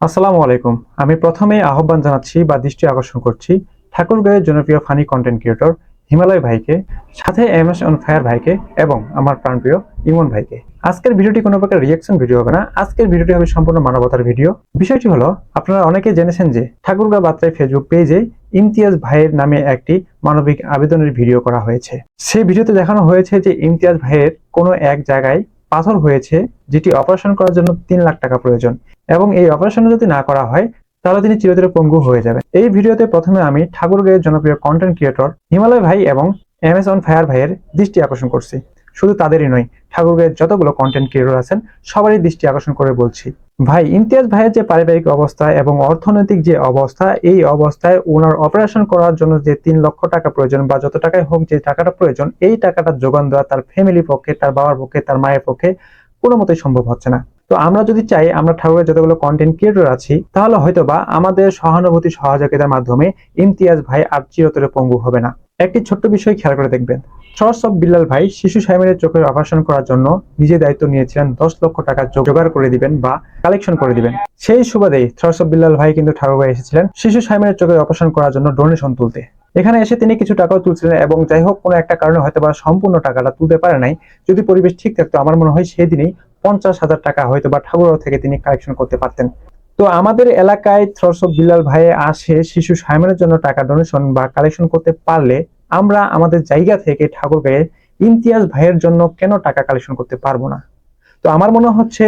আসসালামু আলাইকুম। আমি প্রথমে আহ্বান জানাচ্ছি বা দৃষ্টি আকর্ষণ করছি ঠাকুরগাঁয়ের জনপ্রিয় ফানি কন্টেন্ট ক্রিয়েটর হিমালয় ভাইকে, সাথে এম এস অন ফায়ার ভাইকে এবং আমার প্রাণপ্রিয় ইমন ভাইকে। আজকের ভিডিওটি কোনো প্রকার রিয়াকশন ভিডিও হবে না। আজকের ভিডিওটি হবে সম্পূর্ণ মানবতার ভিডিও বিষয়টি হলো, আপনারা অনেকে জেনেছেন যে ঠাকুরগাঁ বার্তায় ফেসবুক পেজে ইমতিয়াজ ভাইয়ের নামে একটি মানবিক আবেদনের ভিডিও করা হয়েছে। সেই ভিডিওতে দেখানো হয়েছে যে ইমতিয়াজ ভাইয়ের কোনো এক জায়গায় পাথর হয়েছে, যেটি অপারেশন করার জন্য তিন লাখ টাকা প্রয়োজন। এবং এই অপারেশন যদি না করা হয়, তাহলে তিনি চিরতরে পঙ্গু হয়ে যাবেন। এই ভিডিওতে প্রথমে আমি ঠাকুরগাঁয়ের জনপ্রিয় কন্টেন্ট ক্রিয়েটর হিমালয় ভাই এবং অ্যামাজন ফায়ার ভাইয়ের দৃষ্টি আকর্ষণ করছি। শুধু তাদেরই নয় ঠাকুরগাঁয়ের যতগুলো কন্টেন্ট ক্রিয়েটর আছেন, সবারই দৃষ্টি আকর্ষণ করে বলছি। ভাই, ইমতিয়াজ ভাইয়ের যে পারিবারিক অবস্থা এবং অর্থনৈতিক যে অবস্থা, এই অবস্থায় ওনার অপারেশন করার জন্য যে তিন লক্ষ টাকা প্রয়োজন বা যত টাকায় হোক যে টাকাটা প্রয়োজন, এই টাকাটা যোগান দেওয়া তার ফ্যামিলির পক্ষে, তার বাবার পক্ষে, তার মায়ের পক্ষে কোনো মতেই সম্ভব হচ্ছে না। তো আমরা যদি চাই, আমরা ঠাকুরের যতগুলো কন্টেন্ট ক্রিয়েটর আছি, তাহলে হয়তো বা আমাদের সহানুভূতি সহযোগিতার মাধ্যমে ইমতিয়াজ ভাই আর চিরতরে পঙ্গু হবে না। একটি ছোট্ট বিষয় খেয়াল করে দেখবেন। অফ বিল্লাল ভাই শিশু সাইমের চোখের অপারেশন করার জন্য নিজে দায়িত্ব নিয়েছিলেন। দশ লক্ষ টাকা জোগাড় করে দিবেন বা কালেকশন করে দিবেন। সেই সরস অফ বিল্লাল ভাই কিন্তু ঠাকুরগাঁয়ে এসেছিলেন শিশু সাইমের চোখের অপারেশন করার জন্য ডোনেশন তুলতে। এখানে এসে তিনি কিছু টাকাও তুলছিলেন এবং যাই হোক, কোনো একটা কারণে হয়তো বা সম্পূর্ণ টাকাটা তুলতে পারে নাই। যদি পরিবেশ ঠিক থাকতো, আমার মনে হয় সেদিনই পঞ্চাশ হাজার টাকা হয়তো বা ঠাকুরগাঁও থেকে তিনি কালেকশন করতে পারতেন। তো আমাদের এলাকায় থ্রস অফ বিল্লাল ভাই আসে শিশু সাইমনের জন্য টাকা ডোনেশন বা কালেকশন করতে পারলে আমরা আমাদের জায়গা থেকে ঠাকুরগাঁয়ে ইমতিয়াজ ভাইয়ের জন্য কেন টাকা কালেকশন করতে পারব না? তো আমার মনে হচ্ছে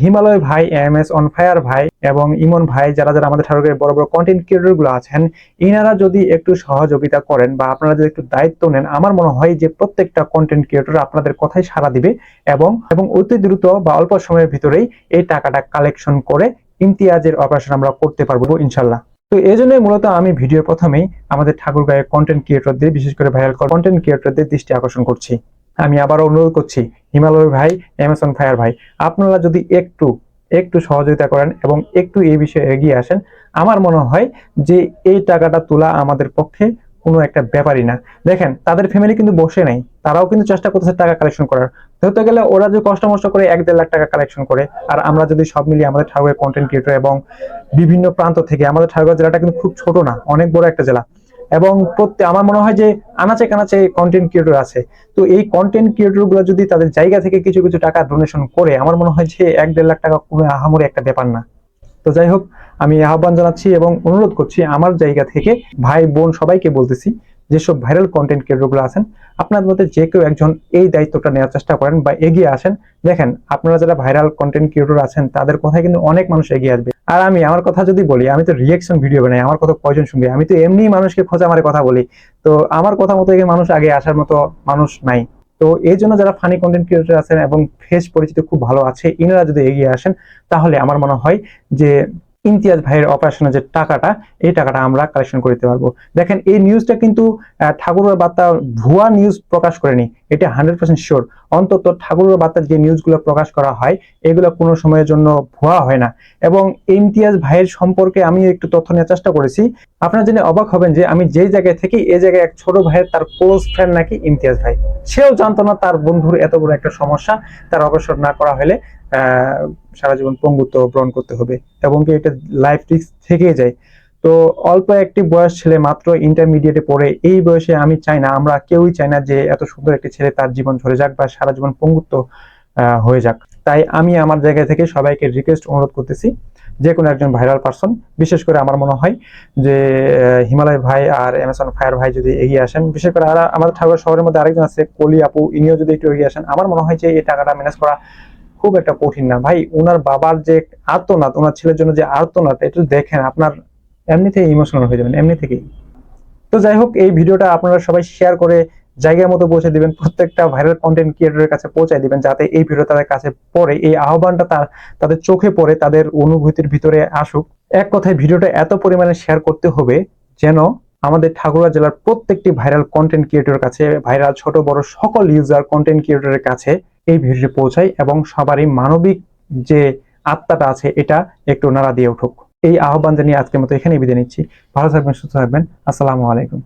হিমালয় ভাই, এম এস অন ফায়ার ভাই এবং ইমন ভাই যারা যারা আমাদের ঠাকুরগাঁয়ের বড় বড় কন্টেন্ট ক্রিয়েটরগুলো আছেন, ইনারা যদি একটু সহযোগিতা করেন বা আপনারা যদি একটু দায়িত্ব নেন, আমার মনে হয় যে প্রত্যেকটা কন্টেন্ট ক্রিয়েটর আপনাদের কথাই সাড়া দিবে এবং এবং অতি দ্রুত বা অল্প সময়ের ভিতরেই এই টাকাটা কালেকশন করে ইমতিয়াজের অপারেশন আমরা করতে পারব ইনশাল্লাহ তো এই জন্য মূলত আমি ভিডিও প্রথমেই আমাদের ঠাকুরগাঁয়ের কন্টেন্ট ক্রিয়েটরদের বিশেষ করে ভাইরাল কন্টেন্ট ক্রিয়েটরদের দৃষ্টি আকর্ষণ করছি। আমি আবারও অনুরোধ করছি, হিমালয় ভাই অ্যামাজন ফায়ার ভাই, আপনারা যদি একটু একটু সহযোগিতা করেন এবং একটু এই বিষয়ে এগিয়ে আসেন, আমার মনে হয় যে এই টাকাটা তোলা আমাদের পক্ষে কোনো একটা ব্যাপারই না। দেখেন, তাদের ফ্যামিলি কিন্তু বসে নাই। তারাও কিন্তু চেষ্টা করতেছে টাকা কালেকশন করার। ধরতে গেলে ওরা যে কষ্ট মষ্ট করে এক দেড় লাখ টাকা কালেকশন করে, আর আমরা যদি সব মিলিয়ে আমাদের ঠাকুরের কন্টেন্ট ক্রিয়েটর এবং বিভিন্ন প্রান্ত থেকে, আমাদের ঠাকুর জেলাটা কিন্তু খুব ছোট না, অনেক বড় একটা জেলা। এবং প্রত্যেক আমার মনে হয় যে আনাচে কানাচে কন্টেন্ট ক্রিয়েটর আছে। তো এই কন্টেন্ট ক্রিয়েটরগুলো যদি তাদের জায়গা থেকে কিছু কিছু টাকা ডোনেশন করে, আমার মনে হয় যে এক দেড় লাখ টাকা কোনো আহামরি একটা ব্যাপার না। তো যাই হোক, আমি আহ্বান জানাচ্ছি এবং অনুরোধ করছি আমার জায়গা থেকে ভাই, বোন সবাইকে বলতেছি যেসব ভাইরাল কন্টেন্ট ক্রিয়েটরগুলো আছেন আপনাদের মধ্যে যে কেউ একজন এই দায়িত্বটা নেওয়ার চেষ্টা করেন বা এগিয়ে আসেন, দেখেন আপনারা যারা ভাইরাল কন্টেন্ট ক্রিয়েটর আছেন, তাদের কথায় কিন্তু অনেক মানুষ এগিয়ে আসবে। আর আমি আমার কথা যদি বলি, আমি তো রিয়েকশন ভিডিও বানাই, আমার কথা কয়জন শুনবে? আমি তো এমনি মানুষকে খোঁজা আমার কথা বলি। তো আমার কথা মতো মানুষ আগে আসার মতো মানুষ নাই। তো এই জন্য যারা ফানি কন্টেন্ট ক্রিয়েটর আছেন এবং ফেস পরিচিত খুব ভালো আছে, ইনারা যদি এগিয়ে আসেন, তাহলে আমার মনে হয় যে ইমতিয়াজ ভাইয়ের অপারেশনের যে টাকাটা, এই টাকাটা আমরা কালেকশন করতে পারব। দেখেন, এই নিউজটা কিন্তু ঠাকুরের বার্তা, ভুয়া নিউজ প্রকাশ করেনি। এটা হান্ড্রেড পার্সেন্ট শিওর অন্তত ঠাকুরের বার্তার যে নিউজগুলো প্রকাশ করা হয়, এগুলো কোনো সময়ের জন্য ভুয়া হয় না। এবং ইমতিয়াজ ভাইয়ের সম্পর্কে আমি একটু তথ্য নেওয়ার চেষ্টা করেছি। আপনারা জেনে অবাক হবেন যে আমি যেই জায়গায় থেকে এই জায়গায় এক ছোট ভাইয়ের তার ক্লোজ ফ্রেন্ড নাকি ইমতিয়াজ ভাই। সেও জানতো না তার বন্ধুর এত বড় একটা সমস্যা, তার অবসর না করা হলে। সারা জীবন পঙ্গুত্ব বরণ করতে হবে এবং কি এটা লাইফ রিস্ক থেকেই যায়। তো অল্প একটি বয়স ছেলে মাত্র ইন্টারমিডিয়েটে পড়ে, এই বয়সে আমি চাই না, আমরা কেউই চাই না যে এত সুন্দর একটি ছেলে তার জীবন ঝরে যাক বা সারা জীবন পঙ্গুত্ব হয়ে যাক। তাই আমি আমার জায়গা থেকে সবাইকে রিকোয়েস্ট অনুরোধ করতেছি, যে কোনো একজন ভাইরাল পার্সন বিশেষ করে আমার মনে হয় যে হিমালয় ভাই আর অ্যামাজন ফায়ার ভাই যদি এগিয়ে আসেন, বিশেষ করে আমাদের ঠাকুর শহরের মধ্যে আরেকজন আছে কলি আপু ইনিও যদি একটু এগিয়ে আসেন, আমার মনে হয় যে এই টাকাটা ম্যানেজ করা খুব একটা কঠিন না। ভাই ওনার বাবার যে আর্তনাদ ওনার ছেলের জন্য যে আর্তনাদ, এটা দেখেন, আপনার এমনিতেই ইমোশনাল হয়ে যাবেন এমনি থেকেই তো যাই হোক, এই ভিডিওটা আপনারা সবাই শেয়ার করে জায়গার মতো পৌঁছে দিবেন, প্রত্যেকটা ভাইরাল কন্টেন্ট ক্রিয়েটরের কাছে পৌঁছায় দিবেন, যাতে এই ভিডিও তাদের কাছে পড়ে, এই আহ্বানটা তার, তাদের চোখে পড়ে, তাদের অনুভূতির ভিতরে আসুক। এক কথায়, ভিডিওটা এত পরিমাণে শেয়ার করতে হবে, যেন আমাদের ঠাকুরা জেলার প্রত্যেকটি ভাইরাল কন্টেন্ট ক্রিয়েটরের কাছে, ভাইরাল ছোট, বড় সকল ইউজার কন্টেন্ট ক্রিয়েটরের কাছে এই ভিডিওটি পৌঁছায় এবং সবারই মানবিক যে আত্মাটা আছে, এটা একটু নাড়া দিয়ে উঠুক। এই আহ্বান জানিয়ে আজকের মতো এখানে বিদায় নিচ্ছি। ভালো থাকবেন, সুস্থ থাকবেন। আসসালামু আলাইকুম।